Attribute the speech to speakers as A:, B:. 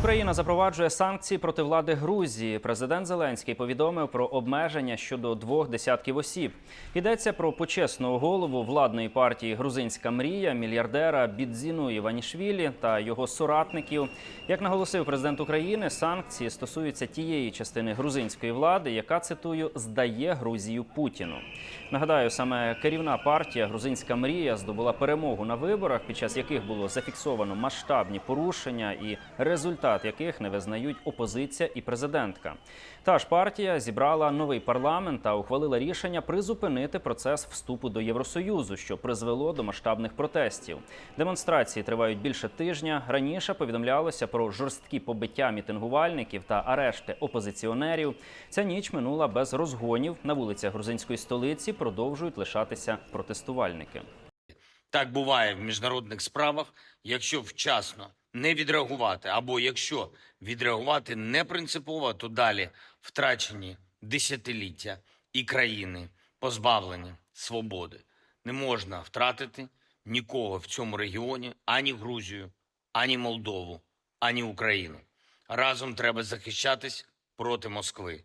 A: Україна запроваджує санкції проти влади Грузії. Президент Зеленський повідомив про обмеження щодо двох десятків осіб. Йдеться про почесного голову владної партії Грузинська мрія, мільярдера Бідзіну Іванішвілі та його соратників. Як наголосив президент України, санкції стосуються тієї частини грузинської влади, яка цитую здає Грузію Путіну. Нагадаю, саме керівна партія Грузинська мрія здобула перемогу на виборах, під час яких було зафіксовано масштабні порушення і результат яких не визнають опозиція і президентка. Та ж партія зібрала новий парламент та ухвалила рішення призупинити процес вступу до Євросоюзу, що призвело до масштабних протестів. Демонстрації тривають більше тижня. Раніше повідомлялося про жорсткі побиття мітингувальників та арешти опозиціонерів. Ця ніч минула без розгонів. На вулицях грузинської столиці продовжують лишатися протестувальники.
B: Так буває в міжнародних справах, якщо вчасно не відреагувати, або якщо відреагувати не принципово, то далі втрачені десятиліття і країни позбавлені свободи. Не можна втратити нікого в цьому регіоні, ані Грузію, ані Молдову, ані Україну. Разом треба захищатись проти Москви.